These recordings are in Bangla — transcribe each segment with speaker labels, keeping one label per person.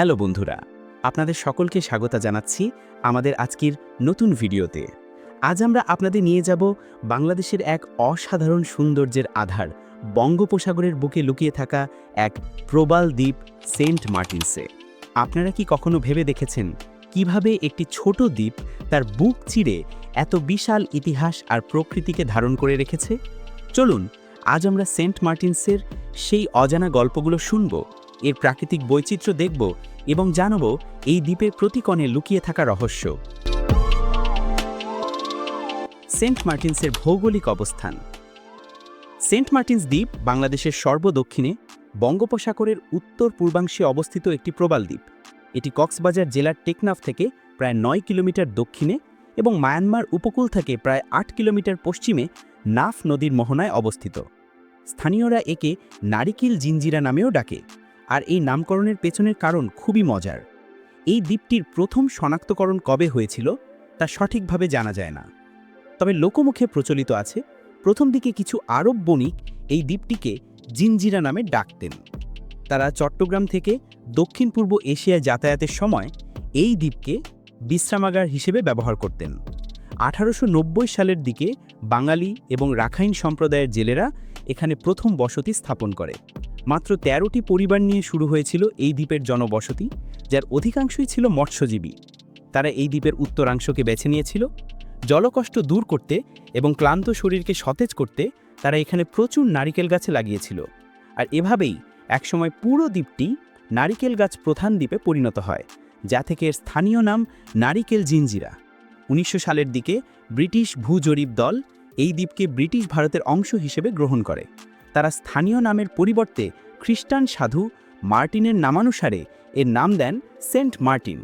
Speaker 1: হ্যালো বন্ধুরা, আপনাদের সকলকে স্বাগত জানাচ্ছি আমাদের আজকের নতুন ভিডিওতে। আজ আমরা আপনাদের নিয়ে যাব বাংলাদেশের এক অসাধারণ সৌন্দর্যের আধার, বঙ্গোপসাগরের বুকে লুকিয়ে থাকা এক প্রবাল দ্বীপ সেন্ট মার্টিনসে। আপনারা কি কখনো ভেবে দেখেছেন কীভাবে একটি ছোট দ্বীপ তার বুক চিরে এত বিশাল ইতিহাস আর প্রকৃতিকে ধারণ করে রেখেছে? চলুন, আজ আমরা সেন্ট মার্টিনসের সেই অজানা গল্পগুলো শুনব, এর প্রাকৃতিক বৈচিত্র্য দেখব এবং জানব এই দ্বীপের প্রতিকণে লুকিয়ে থাকা রহস্য। সেন্ট মার্টিনসের ভৌগোলিক অবস্থান। সেন্ট মার্টিনস দ্বীপ বাংলাদেশের সর্বদক্ষিণে বঙ্গোপসাগরের উত্তর পূর্বাংশে অবস্থিত একটি প্রবাল দ্বীপ। এটি কক্সবাজার জেলার টেকনাফ থেকে প্রায় নয় কিলোমিটার দক্ষিণে এবং মায়ানমার উপকূল থেকে প্রায় আট কিলোমিটার পশ্চিমে নাফ নদীর মোহনায় অবস্থিত। স্থানীয়রা একে নারিকেল জিঞ্জিরা নামেও ডাকে। আর এই নামকরণের পেছনের কারণ খুবই মজার। এই দ্বীপটির প্রথম শনাক্তকরণ কবে হয়েছিল, তা সঠিকভাবে জানা যায় না। তবে লোকমুখে প্রচলিত আছে, প্রথম দিকে কিছু আরব বণিক এই দ্বীপটিকে জিঞ্জিরা নামে ডাকতেন। তারা চট্টগ্রাম থেকে দক্ষিণ পূর্ব এশিয়ায় যাতায়াতের সময় এই দ্বীপকে বিশ্রামাগার হিসেবে ব্যবহার করতেন। আঠারোশো নব্বই সালের দিকে বাঙালি এবং রাখাইন সম্প্রদায়ের জেলেরা এখানে প্রথম বসতি স্থাপন করে। মাত্র তেরোটি পরিবার নিয়ে শুরু হয়েছিল এই দ্বীপের জনবসতি, যার অধিকাংশই ছিল মৎস্যজীবী। তারা এই দ্বীপের উত্তরাংশকে বেছে নিয়েছিল। জলকষ্ট দূর করতে এবং ক্লান্ত শরীরকে সতেজ করতে তারা এখানে প্রচুর নারিকেল গাছে লাগিয়েছিল। আর এভাবেই একসময় পুরো দ্বীপটি নারিকেল গাছ প্রধান দ্বীপে পরিণত হয়, যা থেকে এর স্থানীয় নাম নারিকেল জিঞ্জিরা উনিশশো সালের দিকে ব্রিটিশ ভূজরিপ দল এই দ্বীপকে ব্রিটিশ ভারতের অংশ হিসেবে গ্রহণ করে। তারা স্থানীয় নামের পরিবর্তে খ্রিস্টান সাধু মার্টিনের নামানুসারে এর নাম দেন সেন্ট মার্টিন।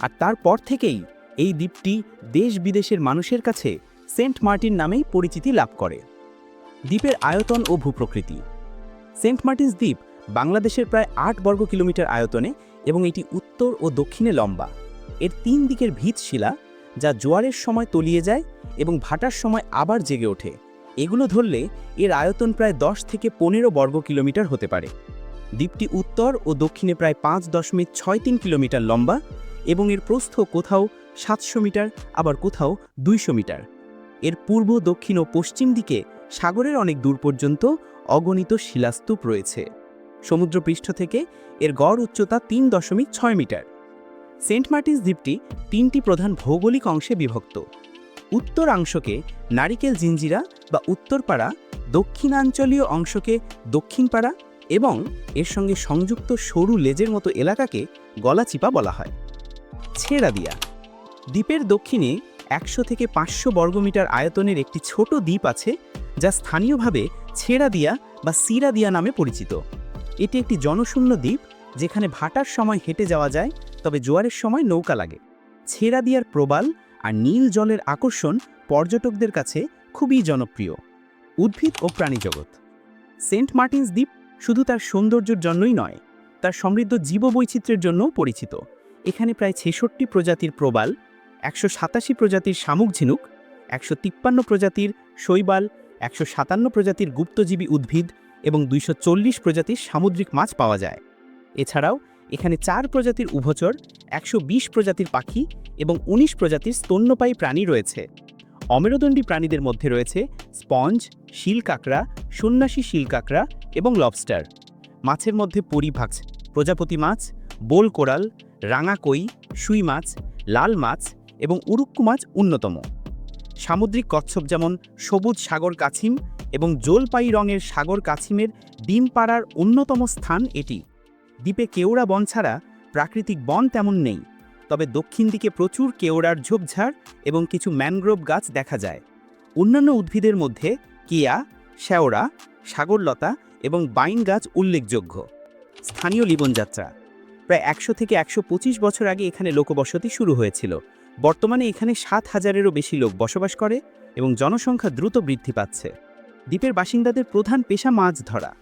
Speaker 1: আর তারপর থেকেই এই দ্বীপটি দেশ বিদেশের মানুষের কাছে সেন্ট মার্টিন নামেই পরিচিতি লাভ করে। দ্বীপের আয়তন ও ভূপ্রকৃতি। সেন্ট মার্টিনস দ্বীপ বাংলাদেশের প্রায় আট বর্গ কিলোমিটার আয়তনে এবং এটি উত্তর ও দক্ষিণে লম্বা। এর তিন দিকের ভিত শিলা যা জোয়ারের সময় তলিয়ে যায় এবং ভাটার সময় আবার জেগে ওঠে। এগুলো ধরলে এর আয়তন প্রায় দশ থেকে পনেরো বর্গ কিলোমিটার হতে পারে। দ্বীপটি উত্তর ও দক্ষিণে প্রায় পাঁচ দশমিক ছয় তিন কিলোমিটার লম্বা এবং এর প্রস্থ কোথাও সাতশো মিটার, আবার কোথাও দুইশো মিটার। এর পূর্ব, দক্ষিণ ও পশ্চিম দিকে সাগরের অনেক দূর পর্যন্ত অগণিত শিলাস্তূপ রয়েছে। সমুদ্রপৃষ্ঠ থেকে এর গড় উচ্চতা তিন দশমিক ছয় মিটার। সেন্ট মার্টিনস দ্বীপটি তিনটি প্রধান ভৌগোলিক অংশে বিভক্ত। উত্তরাংশকে নারিকেল জিঞ্জিরা বা উত্তরপাড়া দক্ষিণাঞ্চলীয় অংশকে দক্ষিণপাড়া এবং এর সঙ্গে সংযুক্ত সরু লেজের মতো এলাকাকে গলাচিপা বলা হয়। ছেড়াদিয়া দ্বীপের দক্ষিণে একশো থেকে পাঁচশো বর্গমিটার আয়তনের একটি ছোট দ্বীপ আছে যা স্থানীয়ভাবে ছেড়াদিয়া বা সিরাদিয়া নামে পরিচিত। এটি একটি জনশূন্য দ্বীপ যেখানে ভাটার সময় হেঁটে যাওয়া যায়, তবে জোয়ারের সময় নৌকা লাগে। ছেড়াদিয়ার প্রবাল আর নীল জলের আকর্ষণ পর্যটকদের কাছে খুবই জনপ্রিয়। উদ্ভিদ ও প্রাণীজগৎ সেন্ট মার্টিনস দ্বীপ শুধু তার সৌন্দর্যের জন্যই নয়, তার সমৃদ্ধ জীববৈচিত্র্যের জন্যও পরিচিত। এখানে প্রায় ছেষট্টি প্রজাতির প্রবাল, একশো সাতাশি প্রজাতির শামুক ঝিনুক, একশো তিপ্পান্ন প্রজাতির শৈবাল, একশো সাতান্ন প্রজাতির গুপ্তজীবী উদ্ভিদ এবং দুইশো চল্লিশ প্রজাতির সামুদ্রিক মাছ পাওয়া যায়। এছাড়াও এখানে চার প্রজাতির উভচর, একশো বিশ প্রজাতির পাখি এবং ১৯ প্রজাতির স্তন্যপায়ী প্রাণী রয়েছে। অমেরুদণ্ডী প্রাণীদের মধ্যে রয়েছে স্পঞ্জ শিল কাঁকড়া সন্ন্যাসী শিল কাঁকড়া এবং লবস্টার। মাছের মধ্যে পরিভাগ প্রজাপতি মাছ, বোল কোরাল, রাঙা কই, সুই মাছ, লাল মাছ এবং উরুক্কু মাছ অন্যতম। সামুদ্রিক কচ্ছপ যেমন সবুজ সাগর কাছিম এবং জলপাই রঙের সাগর কাছিমের ডিম পাড়ার অন্যতম স্থান এটি। দ্বীপে কেওড়া বন ছাড়া প্রাকৃতিক বন তেমন নেই। তবে দক্ষিণ দিকে প্রচুর কেওড়ার ঝোপঝাড় এবং কিছু ম্যানগ্রোভ গাছ দেখা যায়। অন্যান্য উদ্ভিদের মধ্যে কিয়া, শ্যাওড়া, সাগরলতা এবং বাইন গাছ উল্লেখযোগ্য। স্থানীয় জীবনযাত্রা। প্রায় একশো থেকে একশো পঁচিশ বছর আগে এখানে লোকবসতি শুরু হয়েছিল। বর্তমানে এখানে সাত হাজারেরও বেশি লোক বসবাস করে এবং জনসংখ্যা দ্রুত বৃদ্ধি পাচ্ছে। দ্বীপের বাসিন্দাদের প্রধান পেশা মাছ ধরা।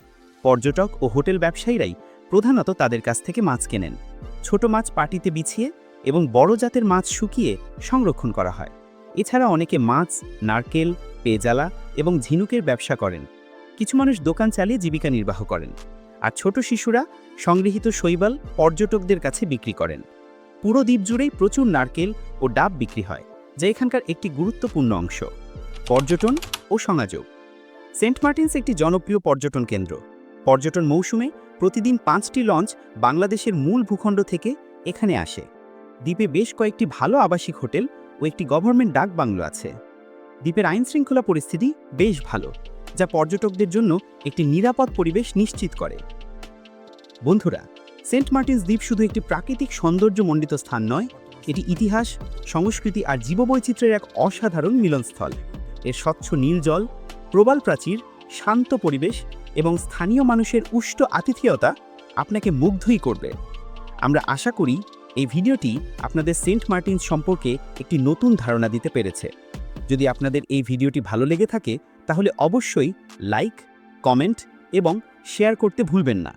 Speaker 1: পর্যটক ও হোটেল ব্যবসায়ীরাই প্রধানত তাদের কাছ থেকে মাছ কেনেন। ছোট মাছ পাটিতে বিছিয়ে এবং বড় জাতের মাছ শুকিয়ে সংরক্ষণ করা হয়। এছাড়া অনেকে মাছ, নারকেল পেজালা এবং ঝিনুকের ব্যবসা করেন। কিছু মানুষ দোকান চালিয়ে জীবিকা নির্বাহ করেন। আর ছোট শিশুরা সংগৃহীত শৈবাল পর্যটকদের কাছে বিক্রি করেন। পুরো দ্বীপ জুড়েই প্রচুর নারকেল ও ডাব বিক্রি হয়, যা এখানকার একটি গুরুত্বপূর্ণ অংশ। পর্যটন ও সংযোগ। সেন্ট মার্টিনস একটি জনপ্রিয় পর্যটন কেন্দ্র। পর্যটন মৌসুমে প্রতিদিন পাঁচটি লঞ্চ বাংলাদেশের মূল ভূখণ্ড থেকে এখানে আসে। দ্বীপে বেশ কয়েকটি ভালো আবাসিক হোটেল ও একটি গভর্নমেন্ট ডাক বাংলো আছে। দ্বীপের আইন শৃঙ্খলা পরিস্থিতি বেশ ভালো, যা পর্যটকদের জন্য একটি নিরাপদ পরিবেশ নিশ্চিত করে। বন্ধুরা, সেন্ট মার্টিনস দ্বীপ শুধু একটি প্রাকৃতিক সৌন্দর্যমণ্ডিত স্থান নয়, এটি ইতিহাস, সংস্কৃতি আর জীববৈচিত্র্যের এক অসাধারণ মিলনস্থল। এর স্বচ্ছ নীল জল, প্রবাল প্রাচীর, শান্ত পরিবেশ এবং স্থানীয় মানুষের উষ্ট আতিথেয়তা আপনাকে মুগ্ধই করবে। আমরা আশা করি এই ভিডিওটি আপনাদের সেন্ট মার্টিন সম্পর্কে একটি নতুন ধারণা দিতে পেরেছে। যদি আপনাদের এই ভিডিওটি ভালো লেগে থাকে, তাহলে অবশ্যই লাইক, কমেন্ট এবং শেয়ার করতে ভুলবেন না।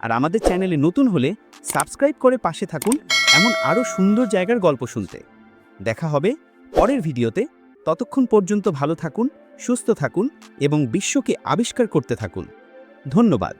Speaker 1: আর আমাদের চ্যানেলে নতুন হলে সাবস্ক্রাইব করে পাশে থাকুন এমন আরও সুন্দর জায়গার গল্প শুনতে। দেখা হবে পরের ভিডিওতে। ততক্ষণ পর্যন্ত ভালো থাকুন, সুস্থ থাকুন এবং বিশ্বকে আবিষ্কার করতে থাকুন। ধন্যবাদ।